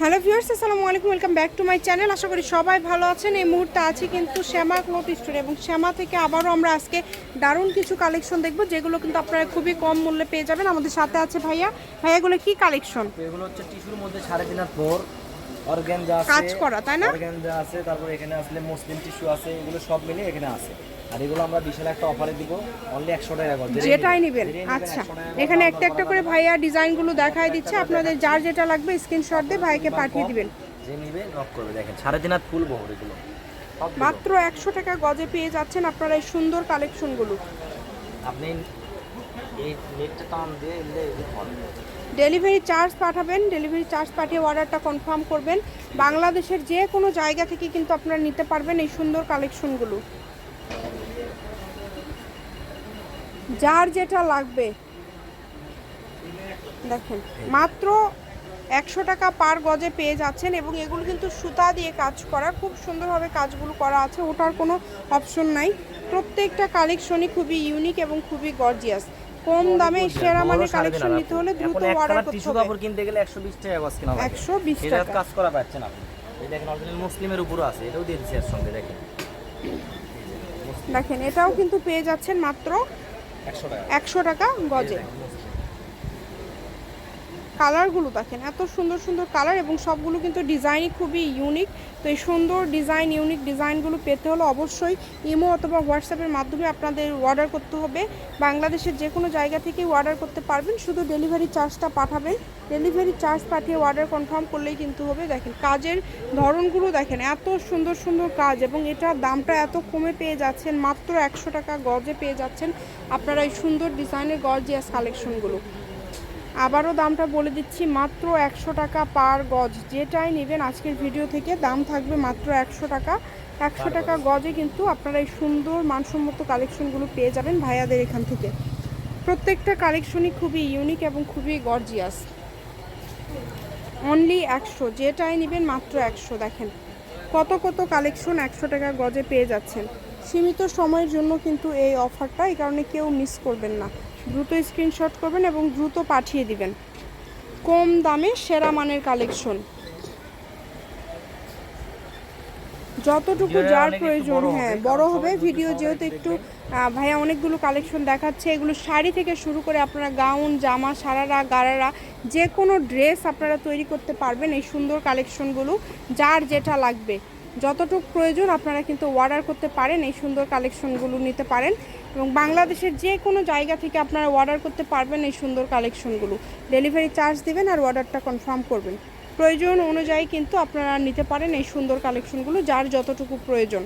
Hello viewers আসসালামু আলাইকুম welcome back to my channel. আশা করি সবাই ভালো আছেন। এই মুহূর্তে আছি কিন্তু শ্যামা ক্লথ স্টোর এবং শ্যামা থেকে আবারও আমরা আজকে দারুণ কিছু কালেকশন দেখব যেগুলো কিন্তু আপনারা খুবই কম মূল্যে পেয়ে যাবেন। আমাদের সাথে আছে ভাইয়া। ভাইয়াগুলো কি কালেকশন? এগুলো হচ্ছে টিস্যুর মধ্যে সাড়ে তিন হাত ফোর অর্গ্যানজা আছে কাজ করা, তাই না? অর্গ্যানজা আছে তারপর এখানে আসলে মুসলিম টিস্যু আছে এগুলো সব মিলে এখানে আছে। আর এগুলো আমরা বিশাল একটা অফারে দিব। অনলি একশো টাকা করে। যেটাই নেবেন। আচ্ছা। 100 টাকা করে এখানে একটা একটা করে ভাইয়া ডিজাইনগুলো দেখাই দিচ্ছে। আপনাদের যার যেটা লাগবে স্ক্রিনশট দিয়ে ভাইকে পাঠিয়ে দিবেন। যে নিবে নক করবে। দেখেন সাড়ে হাত ফুল বহর এগুলো। মাত্র একশো টাকা গজে পেয়ে যাচ্ছেন আপনারা এই সুন্দর কালেকশনগুলো আপনি এই নেটটা টান দিয়ে ডেলিভারি চার্জ পাঠাবেন। ডেলিভারি চার্জ পাঠিয়ে অর্ডারটা কনফার্ম করবেন। বাংলাদেশের যে কোনো জায়গা থেকে কিন্তু আপনারা নিতে পারবেন এই সুন্দর কালেকশনগুলো যার যেটা লাগবে। দেখেন মাত্র একশো টাকা পার গজে পেয়ে যাচ্ছেন এবং এগুলো কিন্তু সুতা দিয়ে কাজ করা খুব সুন্দরভাবে কাজগুলো করা আছে ওটার কোনো অপশন নাই। প্রত্যেকটা কালেকশনই খুবই ইউনিক এবং খুবই গর্জিয়াস কম দামে সেরা তিন কালেকশন নিতে হলে। দ্রুত অর্ডার করতে টিস্যু হবে। কাপড় কিনতে গেলে একশো বিশ টাকা গজ কিনা লাগে। 120 এটা কাজ করা পাচ্ছেন আপনি এই দেখেন অরিজিনাল মুসলিমের উপরও আছে এটাও দিয়ে দিচ্ছি এর সঙ্গে দেখেন। দেখেন এটাও কিন্তু পেয়ে যাচ্ছেন মাত্র একশো টাকা। গজে। কালারগুলো দেখেন, এত সুন্দর সুন্দর কালার এবং সবগুলো কিন্তু ডিজাইনই খুবই ইউনিক তো এই সুন্দর ডিজাইন ইউনিক ডিজাইনগুলো পেতে হলে অবশ্যই ইমো অথবা হোয়াটসঅ্যাপের মাধ্যমে আপনাদের অর্ডার করতে হবে। বাংলাদেশের যে কোনো জায়গা থেকে অর্ডার করতে পারবেন, শুধু ডেলিভারি চার্জটা পাঠাবেন। ডেলিভারি চার্জ পাঠিয়ে অর্ডার কনফার্ম করলেই কিন্তু হবে। দেখেন কাজের ধরনগুলো দেখেন, এত সুন্দর সুন্দর কাজ এবং এটার দামটা এত কমে পেয়ে যাচ্ছেন, মাত্র একশো টাকা গজে পেয়ে যাচ্ছেন আপনারা এই সুন্দর ডিজাইনের গর্জিয়াস কালেকশনগুলো আবারও দামটা বলে দিচ্ছি মাত্র একশো টাকা পার গজ। যেটাই নেবেন আজকের ভিডিও থেকে দাম থাকবে মাত্র একশো টাকা। একশো টাকা গজে। কিন্তু আপনারা এই সুন্দর মানসম্মত কালেকশনগুলো পেয়ে যাবেন ভাইয়াদের এখান থেকে। প্রত্যেকটা কালেকশনই খুবই ইউনিক এবং খুবই গর্জিয়াস অনলি একশো যেটাই নেবেন মাত্র একশো। দেখেন কত কত কালেকশন একশো টাকা গজে পেয়ে যাচ্ছেন। সীমিত সময়ের জন্য কিন্তু এই অফারটা এই কারণে কেউ মিস করবেন না। দ্রুত স্ক্রিনশট করবেন এবং দ্রুত পাঠিয়ে দিবেন। কম দামে সেরা মানের কালেকশন যতটুকু যার প্রয়োজন হ্যাঁ বড় হবে। ভিডিও যেহেতু একটু ভাইয়া অনেকগুলো কালেকশন দেখাচ্ছে। এগুলো শাড়ি থেকে শুরু করে আপনারা গাউন জামা সারারা গারারা যে কোনো ড্রেস আপনারা তৈরি করতে পারবেন এই সুন্দর কালেকশনগুলো যার যেটা লাগবে। যতটুকু প্রয়োজন আপনারা কিন্তু অর্ডার করতে পারেন, এই সুন্দর কালেকশনগুলো নিতে পারেন এবং বাংলাদেশের যে কোনো জায়গা থেকে আপনারা অর্ডার করতে পারবেন এই সুন্দর কালেকশনগুলো ডেলিভারি চার্জ দিবেন আর অর্ডারটা কনফার্ম করবেন। প্রয়োজন অনুযায়ী কিন্তু আপনারা নিতে পারেন এই সুন্দর কালেকশনগুলো যার যতটুকু প্রয়োজন।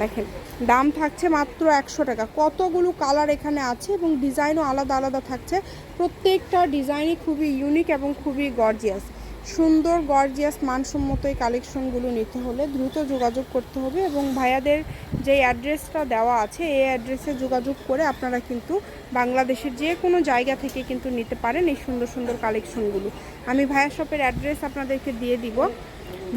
দেখেন, দাম থাকছে মাত্র একশো টাকা। কতগুলো কালার এখানে আছে এবং ডিজাইনও আলাদা আলাদা থাকছে। প্রত্যেকটা ডিজাইনই খুবই ইউনিক এবং খুবই গর্জিয়াস সুন্দর গর্জিয়াস মানসম্মত এই কালেকশনগুলো নিতে হলে দ্রুত যোগাযোগ করতে হবে এবং ভাইয়াদের যে অ্যাড্রেসটা দেওয়া আছে, এই অ্যাড্রেসে যোগাযোগ করে আপনারা কিন্তু বাংলাদেশের যে কোনো জায়গা থেকে কিন্তু নিতে পারেন এই সুন্দর সুন্দর কালেকশনগুলো আমি ভাইয়া শপের অ্যাড্রেস আপনাদেরকে দিয়ে দিব।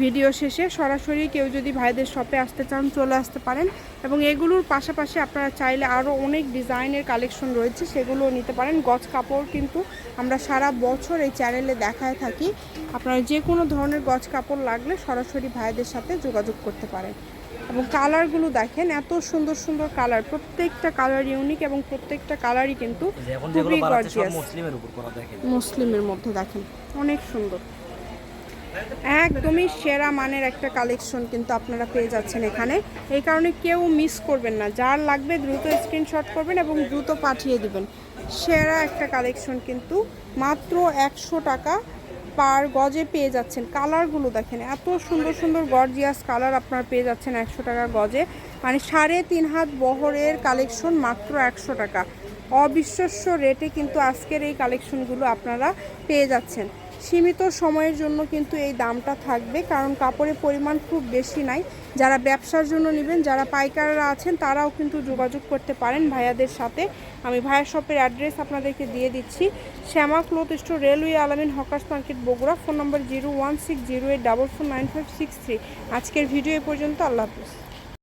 ভিডিও শেষে সরাসরি কেউ যদি ভাইদের শপে আসতে চান চলে আসতে পারেন এবং এগুলোর পাশাপাশি আপনারা চাইলে আরও অনেক ডিজাইনের কালেকশন রয়েছে সেগুলোও নিতে পারেন। গজ কাপড় কিন্তু আমরা সারা বছর এই চ্যানেলে দেখায় থাকি। আপনারা যে কোনো ধরনের গজ কাপড় লাগলে সরাসরি ভাইদের সাথে যোগাযোগ করতে পারেন। এবং কালারগুলো দেখেন এত সুন্দর সুন্দর কালার প্রত্যেকটা কালার ইউনিক এবং প্রত্যেকটা কালারই কিন্তু খুবই গর্জিয়াস মুসলিমের মধ্যে দেখেন অনেক সুন্দর। একদমই সেরা মানের একটা কালেকশন কিন্তু আপনারা পেয়ে যাচ্ছেন এখানে। এই কারণে কেউ মিস করবেন না। যার লাগবে দ্রুত স্ক্রিনশট করবেন এবং দ্রুত পাঠিয়ে দিবেন। সেরা একটা কালেকশন কিন্তু মাত্র একশো টাকা পার গজে পেয়ে যাচ্ছেন। কালারগুলো দেখেন, এত সুন্দর সুন্দর গর্জিয়াস কালার আপনারা পেয়ে যাচ্ছেন একশো টাকা গজে। মানে সাড়ে তিন হাত বহরের কালেকশন মাত্র একশো টাকা। অবিশ্বাস্য রেটে কিন্তু আজকের এই কালেকশনগুলো আপনারা পেয়ে যাচ্ছেন। সীমিত সময়ের জন্য কিন্তু এই দামটা থাকবে, কারণ কাপড়ের পরিমাণ খুব বেশি নাই। যারা ব্যবসার জন্য নেবেন, যারা পাইকাররা আছেন, তারাও কিন্তু যোগাযোগ করতে পারেন ভাইয়াদের সাথে। আমি ভাইয়া শপের অ্যাড্রেস আপনাদেরকে দিয়ে দিচ্ছি। Shyama cloth store, railway Alamin, hawkers market, Bogura. Phone number zero one six zero eight double four nine five six three. আজকের ভিডিও এ পর্যন্ত, আল্লাহ হাফিজ।